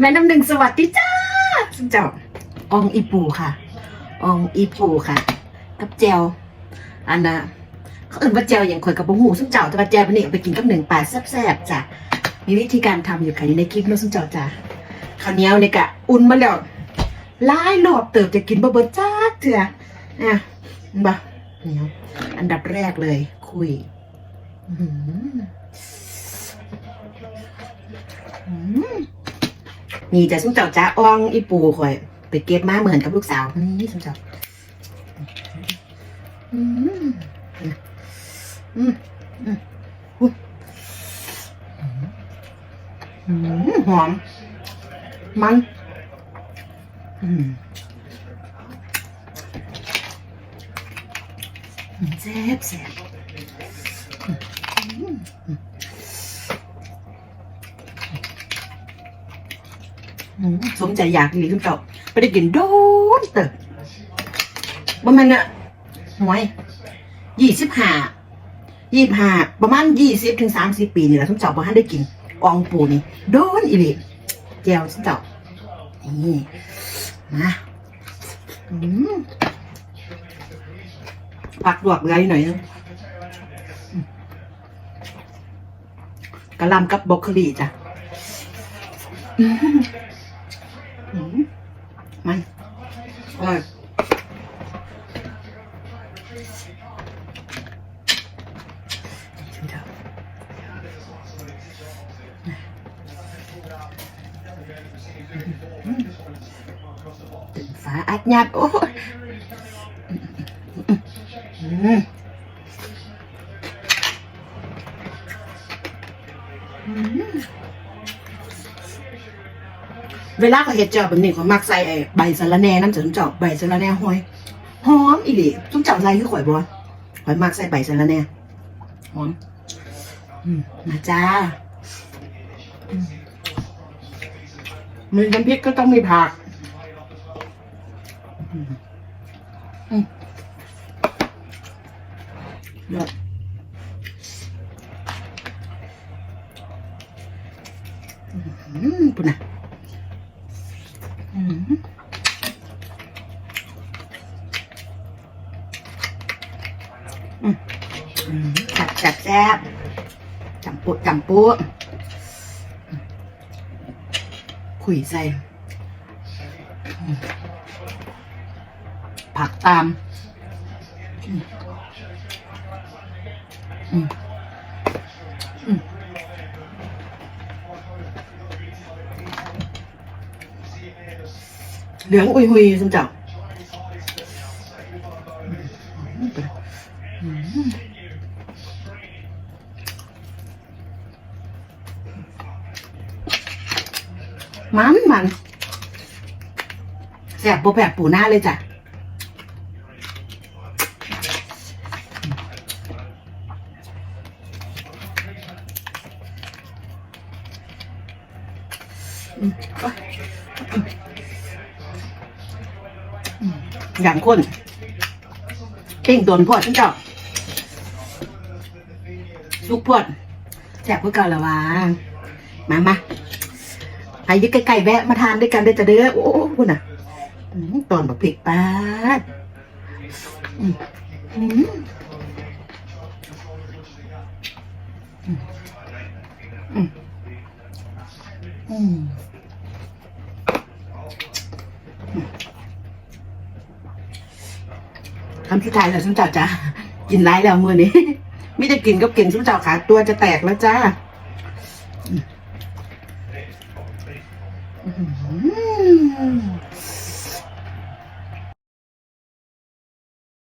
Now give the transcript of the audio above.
แม่น้ำหนึ่งสวัสดีจ้าเจ้าอองอีปูค่ะ อองอีปูค่ะ กับแจวอันน่ะเขาเอิ่นว่าแจวอย่างข่อยกับบุหูซึ่งเจ้าแต่ว่าแจววันนี้เอาไปกินกับหนึ่งปลาแซ่บๆจ้ะมีวิธีการทำอยู่ค่ะอยู่ในคลิปนาะซึ่งเจ้าจ้ะข้าวเหนียวเนี่ยกะอุ่นมาแล้วลายรอบเติบจะกินบ่เบิดจ้าเถื่ออะบ่เหนียวอันดับแรกเลย คุยอื้อหืออืม นี่จะซุ้มเจ้าจ้าอ่องอีปูข่อย ไปเก็บมาเหมือนกับลูกสาวนี่ซุ้มเจ้าอืมอืมอืมอืมหอม มันอืมอืมแซ่บแซ่บอืมอืม อืม สมใจอยากดีขึ้นเจ้าไปได้กินโดนเติบว่ามันอะหวยยี่สิบห้ายี่สิบห้าประมาณยี่สิบถึงสามสิบปีนี่แหละทุกเจ้าบ่ทันได้กินอองปูนี่โดนอีหลีแจวทุกเจ้านี่มาผักลวกเลยหน่อยนึงกะลำกับบรอกโคลีจ้ะ อืมอืมมันอร่ เวลาเขาเห็ดเจาแบบนี้เขามักใส่ไอ้ใบสะระแหน่น้ำเสริมเจาะใบสะระแหน่หอยหอมอีหลีทุกเจ้าใส่คือข่อยบ่ข่อยมักใส่ใบสะระแหน่หอมอืมมาจ้าอืมมีน้ำพริกก็ต้องมีผักอืมอืมเลิศอืมปุ่นน่ะ อืมอืมอืมแซ่บแซ่บแซ่บจำปุ๊จำปุ๊ขุยใส่ผักตาม อืม เหลืองอุยหุยสมจ้าอืมมันมันแสบโปแปบปูหน้าเลยจ้ะอืมโอ๊ยอืม อย่างคนเป่งโดนพวดฉันเจ้าลูกพวดแสบเพื่อเก่าละวะมามาไปยึดไก่ๆแวะมาทานด้วยกันได้จะเด้อโอ้โหคุณน่ะตอนแบบพริกปาดอืมอืม อืมอืมอืมคำที่ทายแล้วสุนเจ้าจ้ากินไรแล้วมือนี้ไม่ได้กินก็กินสุนเจ้าขาตัวจะแตกแล้วจ้าอื